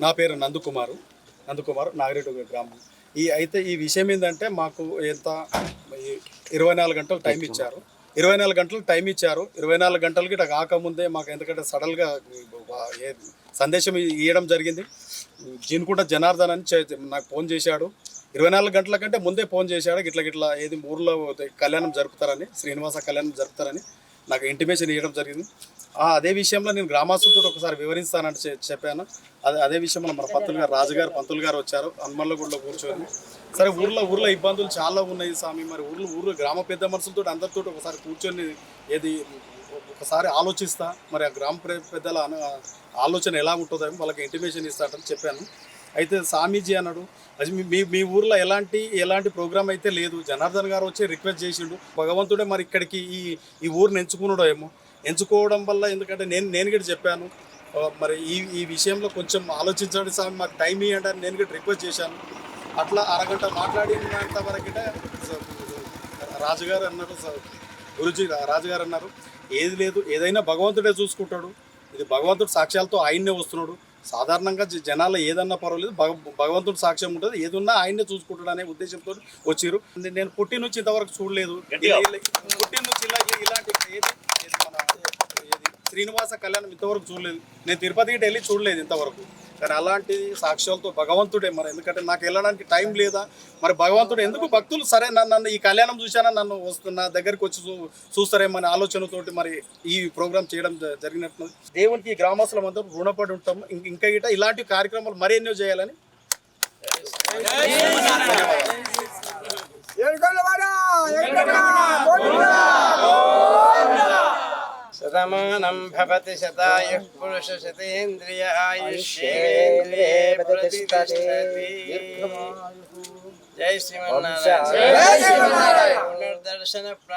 నా పేరు నందుకుమారు. నందుకుమార్ నాగిరెడ్డి గ్రామం. ఈ అయితే ఈ విషయం ఏంటంటే మాకు ఎంత ఇరవై నాలుగు గంటలు టైం ఇచ్చారు. ఇరవై నాలుగు గంటలు టైం ఇచ్చారు. ఇరవై నాలుగు గంటలకి ఇట్లా కాకముందే మాకు ఎందుకంటే సడన్గా ఏ- సందేశం ఇవ్వడం జరిగింది. జీనుకుంట జనార్దన్ అని నాకు ఫోన్ చేశాడు. ఇరవై నాలుగు గంటల కంటే ముందే ఫోన్ చేశాడు. గిట్ల గిట్ల ఏది ఊర్లో కళ్యాణం జరుపుతారని శ్రీనివాస కళ్యాణం జరుపుతారని. నాకు ఇంటిమేషన్ ఇవ్వడం జరిగింది. అదే విషయంలో నేను గ్రామస్తులతో ఒకసారి వివరిస్తానని చెప్పాను. అదే అదే విషయంలో మన పంతులు గారు రాజుగారు పంతులు గారు వచ్చారు. హనుమల్లగూడలో కూర్చొని. సరే ఊర్లో ఊర్లో ఇబ్బందులు చాలా ఉన్నాయి స్వామి. మరి ఊర్లో ఊర్లో గ్రామ పెద్ద మనుషులతో అందరితో ఒకసారి కూర్చొని ఏది ఒకసారి ఆలోచిస్తా. మరి ఆ గ్రామ ప్ర- పెద్దల ఆలోచన ఎలా ఉంటుందో వాళ్ళకి ఇంటిమేషన్ ఇస్తాటని చెప్పాను. అయితే స్వామీజీ అన్నాడు అది మీ- మీ ఊర్లో ఎలాంటి ఎలాంటి ప్రోగ్రామ్ అయితే లేదు. జనార్దన్ గారు వచ్చి రిక్వెస్ట్ చేసిండు భగవంతుడే మరి ఇక్కడికి ఈ ఈ ఊరిని ఎంచుకున్నాడో ఏమో. ఎంచుకోవడం వల్ల ఎందుకంటే నేను నేను కూడా చెప్పాను మరి ఈ ఈ విషయంలో కొంచెం ఆలోచించండి స్వామి మాకు టైం ఇవ్వండి అని నేను కూడా రిక్వెస్ట్ చేశాను. అట్లా అరగంట మాట్లాడినంత వరకు రాజుగారు అన్నారు స- గురుజీ రాజుగారు అన్నారు ఏది లేదు ఏదైనా భగవంతుడే చూసుకుంటాడు. ఇది భగవంతుడు సాక్ష్యాలతో ఆయన్నే వస్తున్నాడు. సాధారణంగా జనాలు ఏదన్నా పర్వాలేదు భగ భగవంతుడు సాక్ష్యం ఉంటుంది ఏదున్నా ఆయన్నే చూసుకుంటాడు అనే ఉద్దేశంతో వచ్చిర్రు నేను పుట్టి నుంచి ఇంతవరకు చూడలేదు. పుట్టి నుంచి ఇలా ఇలాంటి ఏది శ్రీనివాస కళ్యాణం ఇంతవరకు చూడలేదు. నేను తిరుపతికి వెళ్ళి చూడలేదు ఇంతవరకు. కానీ అలాంటి సాక్ష్యాలతో భగవంతుడే మరి. ఎందుకంటే నాకు వెళ్ళడానికి టైం లేదా. మరి భగవంతుడు ఎందుకు భక్తులు? సరే నన్ను నన్ను ఈ కళ్యాణం చూశానా? నన్ను వస్తున్న దగ్గరికి వచ్చి చూ చూస్తారేమనే ఆలోచనతోటి మరి ఈ ప్రోగ్రామ్ చేయడం జ- జరిగినట్లు దేవునికి ఈ గ్రామస్తులం అందరూ రుణపడి ఉంటాం ఇంకా ఇట ఇలాంటి కార్యక్రమాలు మరి ఎన్నో చేయాలని శతాయు పురుష శతేంద్రియ ఆయుష్యేంద్రియే ప్రతిష్టతి జై శ్రీమన్నారాయణ పునర్దర్శన ప్రాప్తి